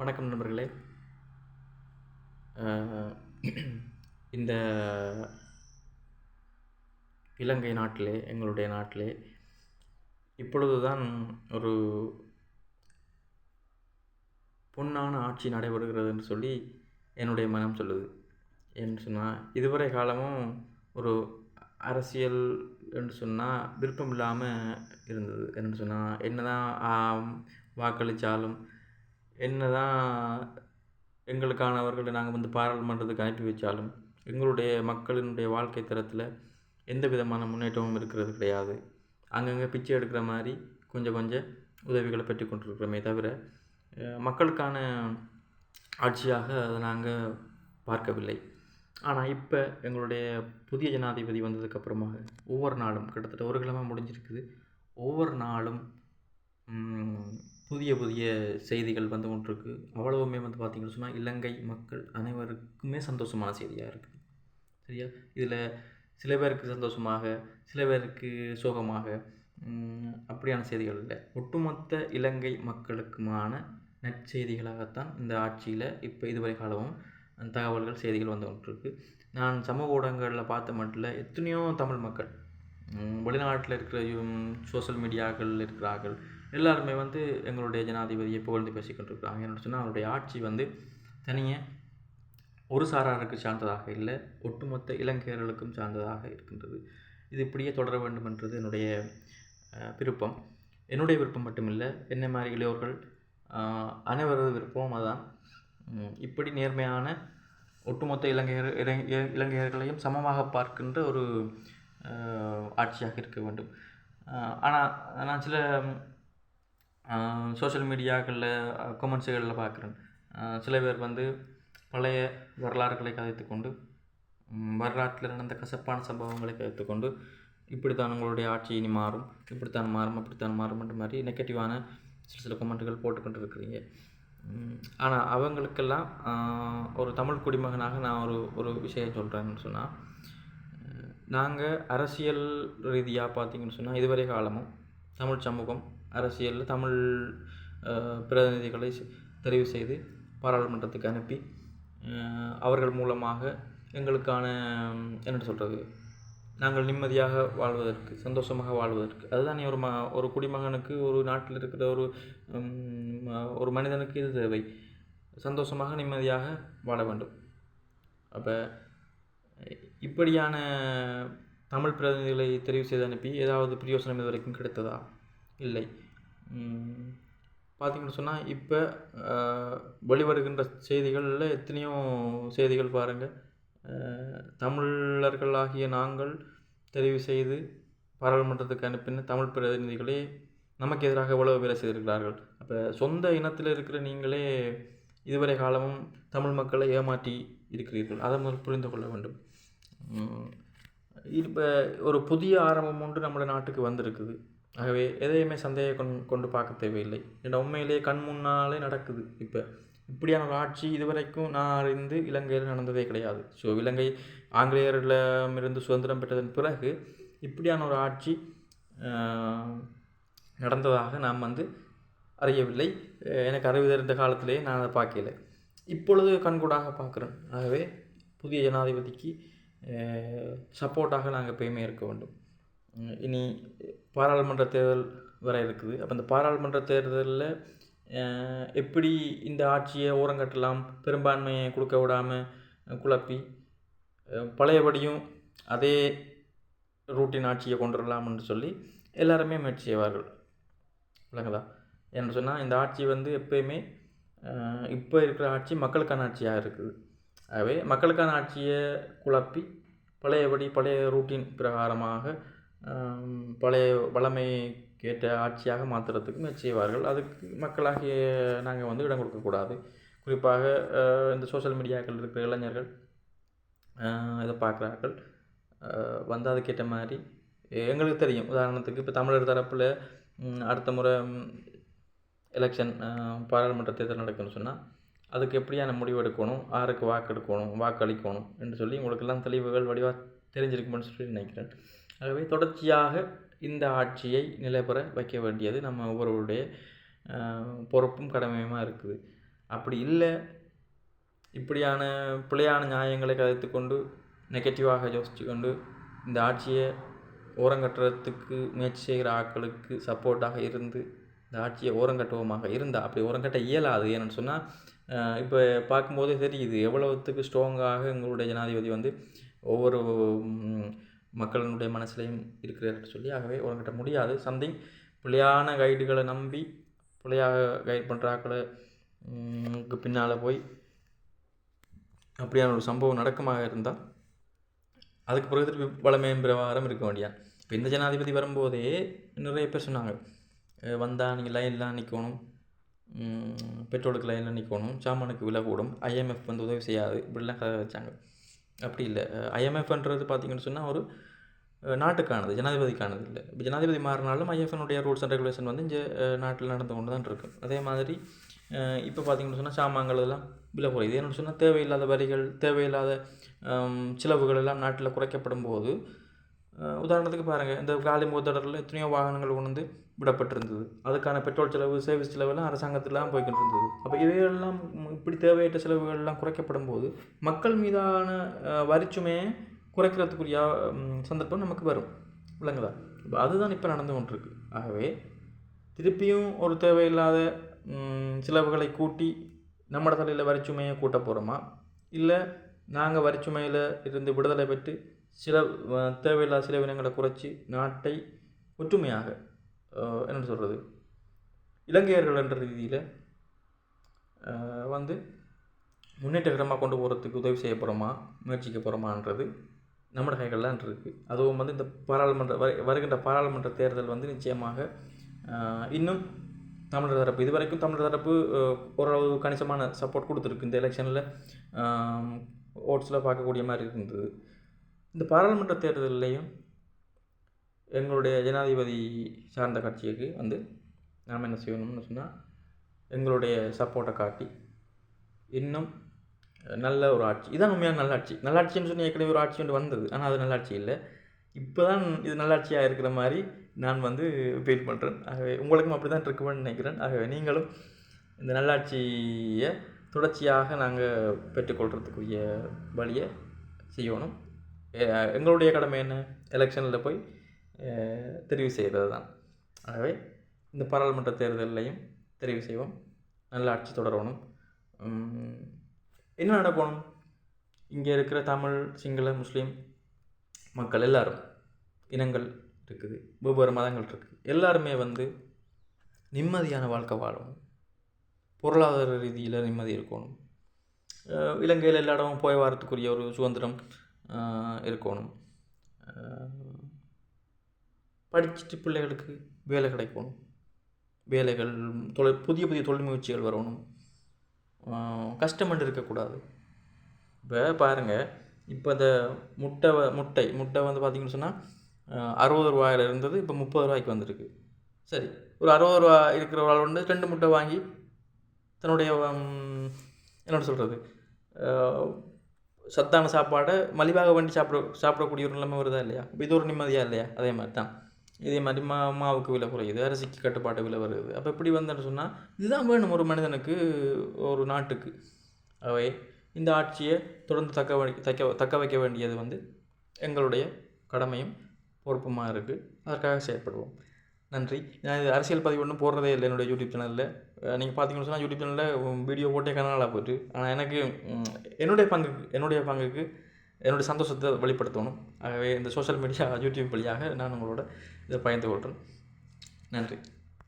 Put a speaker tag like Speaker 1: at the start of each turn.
Speaker 1: வணக்கம் நண்பர்களே. இந்த இலங்கை நாட்டிலே எங்களுடைய நாட்டிலே இப்பொழுது தான் ஒரு பொன்னான ஆட்சி நடைபெறுகிறது என்று சொல்லி என்னுடைய மனம் சொல்லுது. என்று சொன்னால் இதுவரை காலமும் ஒரு அரசியல் என்று சொன்னால் விருப்பம் இல்லாமல் இருந்தது. என்று சொன்னால் என்னதான் தான் வாக்களித்தாலும் என்ன தான் எங்களுக்கானவர்களை நாங்கள் வந்து பாராளுமன்றத்துக்கு அனுப்பி வச்சாலும் எங்களுடைய மக்களினுடைய வாழ்க்கை தரத்தில் எந்த விதமான முன்னேற்றமும் இருக்கிறது கிடையாது. அங்கங்கே பிச்சை எடுக்கிற மாதிரி கொஞ்சம் கொஞ்சம் உதவிகளை பெற்று கொண்டிருக்கிறோமே தவிர மக்களுக்கான ஆட்சியாக அதை நாங்கள் பார்க்கவில்லை. ஆனால் இப்போ எங்களுடைய புதிய ஜனாதிபதி வந்ததுக்கப்புறமாக ஒவ்வொரு நாளும் கிட்டத்தட்ட ஒரு கிழமை முடிஞ்சிருக்குது. ஒவ்வொரு நாளும் புதிய புதிய செய்திகள் வந்து கொண்டிருக்கு. அவ்வளவுமே வந்து பார்த்திங்கன்னு சொன்னால் இலங்கை மக்கள் அனைவருக்குமே சந்தோஷமான செய்தியாக இருக்குது சரியா? இதில் சில பேருக்கு சந்தோஷமாக சில பேருக்கு சோகமாக அப்படியான செய்திகள் இல்லை. ஒட்டுமொத்த இலங்கை மக்களுக்குமான நற்செய்திகளாகத்தான் இந்த ஆட்சியில் இப்போ இதுவரை காலமும் தகவல்கள் செய்திகள் வந்து கொண்டிருக்கு. நான் சமூக ஊடகங்களில் பார்த்த மட்டும் எத்தனையோ தமிழ் மக்கள் வெளிநாட்டில் இருக்கிற சோஷியல் மீடியாக்கள் இருக்கிறார்கள். எல்லாருமே வந்து எங்களுடைய ஜனாதிபதியை புகழ்ந்து பேசிக்கொண்டிருக்கிறாங்க. என்ன சொன்னால் அவருடைய ஆட்சி வந்து தனியே ஒரு சாராருக்கு சார்ந்ததாக இல்லை ஒட்டுமொத்த இலங்கையர்களுக்கும் சார்ந்ததாக இருக்கின்றது. இது இப்படியே தொடர வேண்டும் என்றது என்னுடைய விருப்பம். என்னுடைய விருப்பம் மட்டுமில்லை என்ன மாதிரி இளையோர்கள் அனைவரது விருப்பம் அதுதான் இப்படி நேர்மையான ஒட்டுமொத்த இலங்கையர் இலங்~ இலங்கையர்களையும் சமமாக பார்க்கின்ற ஒரு ஆட்சியாக இருக்க வேண்டும். ஆனால் நான் சில சோஷியல் மீடியாக்களில் கமெண்ட்ஸுகளில் பார்க்குறேன் சில பேர் வந்து பழைய வரலாறுகளை கதைத்து கொண்டு வரலாற்றில் நடந்த கசப்பான சம்பவங்களை கதைத்துக்கொண்டு இப்படித்தான் உங்களுடைய ஆட்சி இனி மாறும் இப்படித்தான் மாறும் அப்படித்தான் மாறும்ன்ற மாதிரி நெகட்டிவான சில சில கமெண்ட்டுகள் போட்டுக்கொண்டு இருக்கிறீங்க. ஆனால் அவங்களுக்கெல்லாம் ஒரு தமிழ் குடிமகனாக நான் ஒரு ஒரு விஷயம் சொல்கிறேன்னு சொன்னால் நாங்கள் அரசியல் ரீதியாக பார்த்தீங்கன்னு சொன்னால் இதுவரை காலமும் தமிழ் சமூகம் அரசியலில் தமிழ் பிரதிநிதிகளை தெரிவு செய்து பாராளுமன்றத்துக்கு அனுப்பி அவர்கள் மூலமாக எங்களுக்கான என்ன சொல்கிறது நாங்கள் நிம்மதியாக வாழ்வதற்கு சந்தோஷமாக வாழ்வதற்கு அதுதான் ஒரு ம ஒரு குடிமகனுக்கு ஒரு நாட்டில் இருக்கிற ஒரு ஒரு மனிதனுக்கு இது தேவை. சந்தோஷமாக நிம்மதியாக வாழ வேண்டும். அப்போ இப்படியான தமிழ் பிரதிநிதிகளை தெரிவு செய்து அனுப்பி ஏதாவது பிரயோசனம் இது வரைக்கும் கிடைத்ததா? இல்லை. உம், பார்த்தீங்கன்னு சொன்னால் இப்போ வெளிவருகின்ற செய்திகளில் எத்தனையோ செய்திகள் பாருங்கள் தமிழர்களாகிய நாங்கள் தெரிவு செய்து பாராளுமன்றத்துக்கு அனுப்பின தமிழ் பிரதிநிதிகளே நமக்கு எதிராக எவ்வளவு வேலை செய்திருக்கிறார்கள். அப்போ சொந்த இனத்தில் இருக்கிற நீங்களே இதுவரை காலமும் தமிழ் மக்களை ஏமாற்றி இருக்கிறீர்கள். அதை முதல் புரிந்து கொள்ள வேண்டும். இப்போ ஒரு புதிய ஆரம்பம் ஒன்று நம்மளோட நாட்டுக்கு வந்திருக்குது. ஆகவே எதையுமே சந்தேகம் கொண் கொண்டு பார்க்க தேவையில்லை. ஏன்னா உண்மையிலேயே கண் முன்னாலே நடக்குது இப்போ. இப்படியான ஒரு ஆட்சி இதுவரைக்கும் நான் அறிந்து இலங்கையில் நடந்ததே கிடையாது. ஸோ இலங்கை ஆங்கிலேயரிடமிருந்து சுதந்திரம் பெற்றதன் பிறகு இப்படியான ஒரு ஆட்சி நடந்ததாக நாம் வந்து அறியவில்லை. எனக்கு அறிவு தெரிந்த காலத்திலேயே நான் அதை பார்க்கல. இப்பொழுது கண்கூடாக பார்க்குறேன். ஆகவே புதிய ஜனாதிபதிக்கு சப்போர்ட்டாக நாங்கள் எப்பயுமே இருக்க வேண்டும். இனி பாராளுமன்ற தேர்தல் வர இருக்குது. அப்போ இந்த பாராளுமன்ற தேர்தலில் எப்படி இந்த ஆட்சியை ஓரங்கட்டலாம் பெரும்பான்மையை கொடுக்க விடாமல் குழப்பி பழையபடியும் அதே ரூட்டின் ஆட்சியை கொண்டு வரலாம்னு சொல்லி எல்லாருமே முயற்சி செய்வார்கள். விளங்குதா? என்ன சொன்னால் இந்த ஆட்சி வந்து எப்பயுமே இப்போ இருக்கிற ஆட்சி மக்களுக்கான ஆட்சியாக இருக்குது. ஆகவே மக்களுக்கான ஆட்சியை குழப்பி பழையபடி பழைய ரூட்டின் பிரகாரமாக பழைய வளமை கேட்ட ஆட்சியாக மாற்றுறதுக்கு செய்வார்கள் அதுக்கு மக்களாகிய நாங்கள் வந்து இடம் கொடுக்கக்கூடாது குறிப்பாக இந்த சோஷியல் மீடியாக்கள் இருக்கிற இளைஞர்கள் இதை பார்க்குறார்கள். வந்து அதுக்கேற்ற மாதிரி எங்களுக்கு தெரியும். உதாரணத்துக்கு இப்போ தமிழர் தரப்பில் அடுத்த முறை எலெக்ஷன் பாராளுமன்ற தேர்தல் நடக்குன்னு சொன்னால் அதுக்கு எப்படியான முடிவு எடுக்கணும்? யாருக்கு வாக்கு எடுக்கணும்? வாக்களிக்கணும்? என்று சொல்லி உங்களுக்கெல்லாம் தெளிவுகள் வடிவாக தெரிஞ்சிருக்குமென்னு சொல்லி நினைக்கிறேன். ஆகவே தொடர்ச்சியாக இந்த ஆட்சியை நிலைபெற வைக்க வேண்டியது நம்ம ஒவ்வொருவருடைய பொறுப்பும் கடமையுமா இருக்குது. அப்படி இல்லை இப்படியான பிழையான நியாயங்களை கதைத்து கொண்டு நெகட்டிவாக யோசித்து கொண்டு இந்த ஆட்சியை ஓரங்கட்டுறதுக்கு முயற்சி செய்கிற ஆட்களுக்கு சப்போர்ட்டாக இருந்து இந்த ஆட்சியை ஓரங்கட்டுவோமாக இருந்தால் அப்படி ஓரங்கட்ட இயலாது ஏன்னு சொன்னால் இப்போ பார்க்கும்போதே தெரியுது எவ்வளவுத்துக்கு ஸ்ட்ராங்காக எங்களுடைய ஜனாதிபதி வந்து ஒவ்வொரு மக்களினுடைய மனசுலையும் இருக்கிறார் சொல்லி ஆகவே உங்ககிட்ட முடியாது. சம்திங் பிள்ளையான கைடுகளை நம்பி பிள்ளையாக கைட் பண்ணுற ஆக்களை பின்னால் போய் அப்படியான ஒரு சம்பவம் நடக்கமாக இருந்தால் அதுக்கு பிறகு திருப்பி வளமையின் பிரகாரம் இருக்க வேண்டியா இப்போ இந்த ஜனாதிபதி வரும்போதே நிறைய பேர் சொன்னாங்க. வந்தால் நீங்கள் லைன்லாம் நிற்கணும் பெட்ரோலுக்கு லைனில் நிற்கணும் சாமானுக்கு விலை கூடும் ஐஎம்எஃப் வந்து உதவி செய்யாது. இப்படிலாம் கதை வச்சாங்க. அப்படி இல்லை. ஐஎம்எஃப்ன்றது பார்த்திங்கன்னு சொன்னால் ஒரு நாட்டுக்கானது ஜனாதிபதிக்கானது இல்லை. இப்போ ஜனாதிபதி மாறினாலும் ஐஎஃப்னுடைய ரூல்ஸ் அண்ட் ரெகுலேஷன் வந்து இங்கே நாட்டில் நடந்து கொண்டு தான் இருக்கும் அதே மாதிரி இப்போ பார்த்திங்கன்னு சொன்னால் சாமான்கள் எல்லாம் விலை குறையுது. ஏன்னு சொன்னால் தேவையில்லாத வரிகள் தேவையில்லாத செலவுகள் எல்லாம் நாட்டில் குறைக்கப்படும் போது உதாரணத்துக்கு பாருங்கள் இந்த காலி மூத்தடரில் எத்தனையோ வாகனங்கள் கொண்டு வந்து விடப்பட்டிருந்தது. அதுக்கான பெட்ரோல் செலவு சர்வீஸ் செலவெல்லாம் அரசாங்கத்திலாம் போய்கிட்டு இருந்தது. அப்போ இவையெல்லாம் இப்படி தேவையற்ற செலவுகள்லாம் குறைக்கப்படும் போது மக்கள் மீதான வரிச்சுமையை குறைக்கிறதுக்குரிய சந்தர்ப்பம் நமக்கு வரும். இல்லைங்களா? இப்போ அதுதான் இப்போ நடந்து கொண்டிருக்கு. ஆகவே திருப்பியும் ஒரு தேவையில்லாத செலவுகளை கூட்டி நம்மட தலையில் வரிச்சுமையை கூட்ட போகிறோமா இல்லை நாங்கள் வரிச்சுமையில் இருந்து விடுதலை பெற்று சில தேவையில்லாத சில வினங்களை குறைச்சி நாட்டை ஒற்றுமையாக என்ன சொல்கிறது இலங்கையர்கள் என்ற ரீதியில் வந்து முன்னேற்றகரமாக கொண்டு போகிறதுக்கு உதவி செய்ய போகிறோமா முயற்சிக்க போகிறோமான்றது நம்முடைய கைகள்லாம் இருக்குது அதுவும் வந்து இந்த பாராளுமன்ற வருகின்ற பாராளுமன்ற தேர்தல் வந்து நிச்சயமாக இன்னும் தமிழர் தரப்பு இது வரைக்கும் தமிழர் தரப்பு ஓரளவு கணிசமான சப்போர்ட் கொடுத்துருக்கு. இந்த எலெக்ஷனில் ஓட்ஸில் பார்க்கக்கூடிய மாதிரி இருந்தது. இந்த பாராளுமன்ற தேர்தலையும் எங்களுடைய ஜனாதிபதி சார்ந்த கட்சிக்கு வந்து நாம் என்ன செய்யணும்னு சொன்னால் எங்களுடைய சப்போர்ட்டை காட்டி இன்னும் நல்ல ஒரு ஆட்சி. இதான் உண்மையான நல்லாட்சி. நல்லாட்சின்னு சொல்லி ஏற்கனவே ஒரு ஆட்சி ஒன்று வந்தது. ஆனால் அது நல்லாட்சி இல்லை. இப்போ தான் இது நல்லாட்சியாக இருக்கிற மாதிரி நான் வந்து ஃபீல் பண்ணுறேன் ஆகவே உங்களுக்கும் அப்படி தான் இருக்குமென்னு நினைக்கிறேன். ஆகவே நீங்களும் இந்த நல்லாட்சியை தொடர்ச்சியாக நாங்கள் பெற்றுக்கொள்கிறதுக்குரிய வழியை செய்யணும். எங்களுடைய கடமை என்ன? எலெக்ஷனில் போய் தெரிவு செய்கிறது தான் ஆகவே இந்த பாராளுமன்ற தேர்தலையும் தெரிவு செய்வோம். நல்ல ஆட்சி தொடரணும். என்ன நடக்கணும் இங்கே இருக்கிற தமிழ் சிங்கள முஸ்லீம் மக்கள் எல்லாரும் இனங்கள் இருக்குது ஒவ்வொரு மதங்கள் இருக்குது. எல்லாருமே வந்து நிம்மதியான வாழ்க்கை வாழணும். பொருளாதார ரீதியில் நிம்மதி இருக்கணும். இலங்கையில் எல்லா இடமும் போய் வரத்துக்குரிய ஒரு சுதந்திரம் இருக்கணும். படிச்சுட்டு பிள்ளைகளுக்கு வேலை கிடைக்கணும். வேலைகள் தொழில் புதிய புதிய தொழில் முயற்சிகள் வரணும். கஷ்டமண்டு இருக்கக்கூடாது. இப்போ பாருங்கள் இப்போ இந்த முட்டை முட்டை முட்டை வந்து பார்த்திங்கன்னு சொன்னால் அறுபது ரூபாயில் இருந்தது இப்போ முப்பது ரூபாய்க்கு வந்திருக்கு. சரி ஒரு அறுபது ரூபா இருக்கிறவர்கள் வந்து ரெண்டு முட்டை வாங்கி தன்னுடைய என்னோட சொல்கிறது சத்தான சாப்பாடை மலிவாக வண்டி சாப்பிட சாப்பிடக்கூடிய ஒரு நிலைமை வருதா இல்லையா? இது ஒரு நிம்மதியாக இல்லையா? அதே மாதிரி தான் இதே மாதிரி மா மாவுக்கு விலை குறையுது அரிசிக்கு கட்டுப்பாட்டு விலை வருது. அப்போ இப்படி வந்தேன்னு சொன்னால் இதுதான் வேணும் ஒரு மனிதனுக்கு ஒரு நாட்டுக்கு. அவை இந்த ஆட்சியை தொடர்ந்து தக்க தக்க தக்க வைக்க வேண்டியது வந்து எங்களுடைய கடமையும் பொறுப்புமாக இருக்குது அதற்காக செயல்படுவோம் நன்றி. நான் இது அரசியல் பதிவு ஒன்றும் போடுறதே இல்லை என்னுடைய யூடியூப் சேனலில். நீங்கள் பார்த்தீங்கன்னு சொன்னால் யூடியூப் சேனலில் வீடியோ போட்டே கனலாக போயிட்டு ஆனால் எனக்கு என்னுடைய பங்குக்கு என்னுடைய பங்குக்கு என்னுடைய சந்தோஷத்தை வெளிப்படுத்தணும். ஆகவே இந்த சோஷியல் மீடியா யூடியூப் வழியாக நான் உங்களோட இதை பகிர்ந்து கொள்கிறேன். நன்றி.